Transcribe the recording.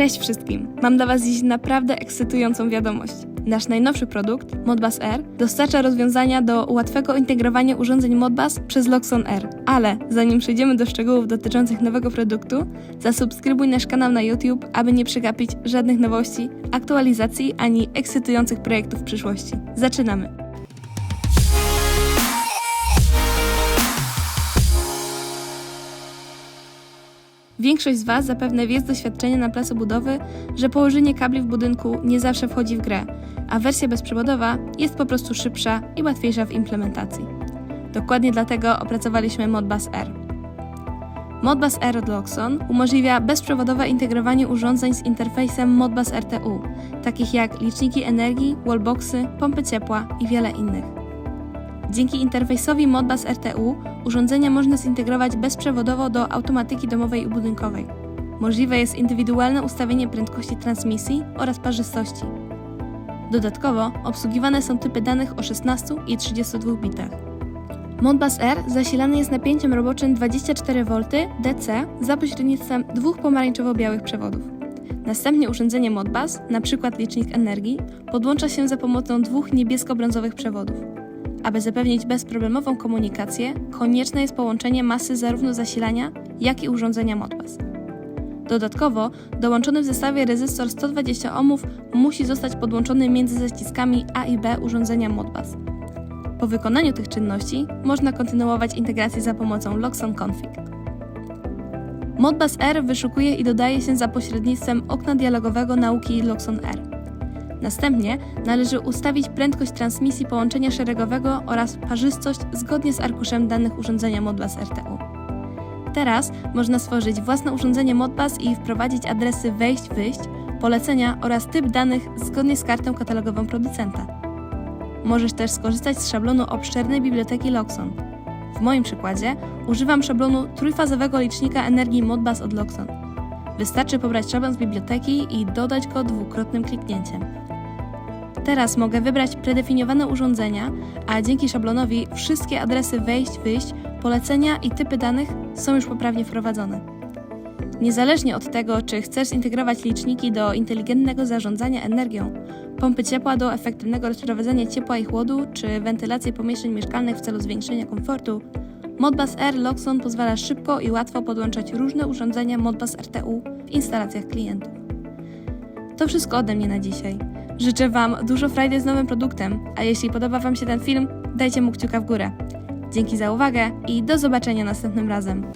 Cześć wszystkim! Mam dla Was dziś naprawdę ekscytującą wiadomość. Nasz najnowszy produkt, Modbus R, dostarcza rozwiązania do łatwego integrowania urządzeń Modbus przez Loxon R. Ale zanim przejdziemy do szczegółów dotyczących nowego produktu, zasubskrybuj nasz kanał na YouTube, aby nie przegapić żadnych nowości, aktualizacji ani ekscytujących projektów w przyszłości. Zaczynamy! Większość z Was zapewne wie z doświadczenia na placu budowy, że położenie kabli w budynku nie zawsze wchodzi w grę, a wersja bezprzewodowa jest po prostu szybsza i łatwiejsza w implementacji. Dokładnie dlatego opracowaliśmy Modbus R. Modbus R od Loxon umożliwia bezprzewodowe integrowanie urządzeń z interfejsem Modbus RTU, takich jak liczniki energii, wallboxy, pompy ciepła i wiele innych. Dzięki interfejsowi Modbus RTU urządzenia można zintegrować bezprzewodowo do automatyki domowej i budynkowej. Możliwe jest indywidualne ustawienie prędkości transmisji oraz parzystości. Dodatkowo obsługiwane są typy danych o 16 i 32 bitach. Modbus R zasilany jest napięciem roboczym 24V DC za pośrednictwem dwóch pomarańczowo-białych przewodów. Następnie urządzenie Modbus, np. licznik energii, podłącza się za pomocą dwóch niebiesko-brązowych przewodów. Aby zapewnić bezproblemową komunikację, konieczne jest połączenie masy zarówno zasilania, jak i urządzenia Modbus. Dodatkowo, dołączony w zestawie rezystor 120 ohmów musi zostać podłączony między zaciskami A i B urządzenia Modbus. Po wykonaniu tych czynności można kontynuować integrację za pomocą Loxon Config. Modbus R wyszukuje i dodaje się za pośrednictwem okna dialogowego nauki Loxon R. Następnie należy ustawić prędkość transmisji połączenia szeregowego oraz parzystość zgodnie z arkuszem danych urządzenia Modbus RTU. Teraz można stworzyć własne urządzenie Modbus i wprowadzić adresy wejść-wyjść, polecenia oraz typ danych zgodnie z kartą katalogową producenta. Możesz też skorzystać z szablonu obszernej biblioteki Loxon. W moim przykładzie używam szablonu trójfazowego licznika energii Modbus od Loxon. Wystarczy pobrać szablon z biblioteki i dodać go dwukrotnym kliknięciem. Teraz mogę wybrać predefiniowane urządzenia, a dzięki szablonowi wszystkie adresy wejść-wyjść, polecenia i typy danych są już poprawnie wprowadzone. Niezależnie od tego, czy chcesz zintegrować liczniki do inteligentnego zarządzania energią, pompy ciepła do efektywnego rozprowadzania ciepła i chłodu, czy wentylację pomieszczeń mieszkalnych w celu zwiększenia komfortu, Modbus R Loxon pozwala szybko i łatwo podłączać różne urządzenia Modbus RTU w instalacjach klientów. To wszystko ode mnie na dzisiaj. Życzę Wam dużo frajdy z nowym produktem, a jeśli podoba Wam się ten film, dajcie mu kciuka w górę. Dzięki za uwagę i do zobaczenia następnym razem.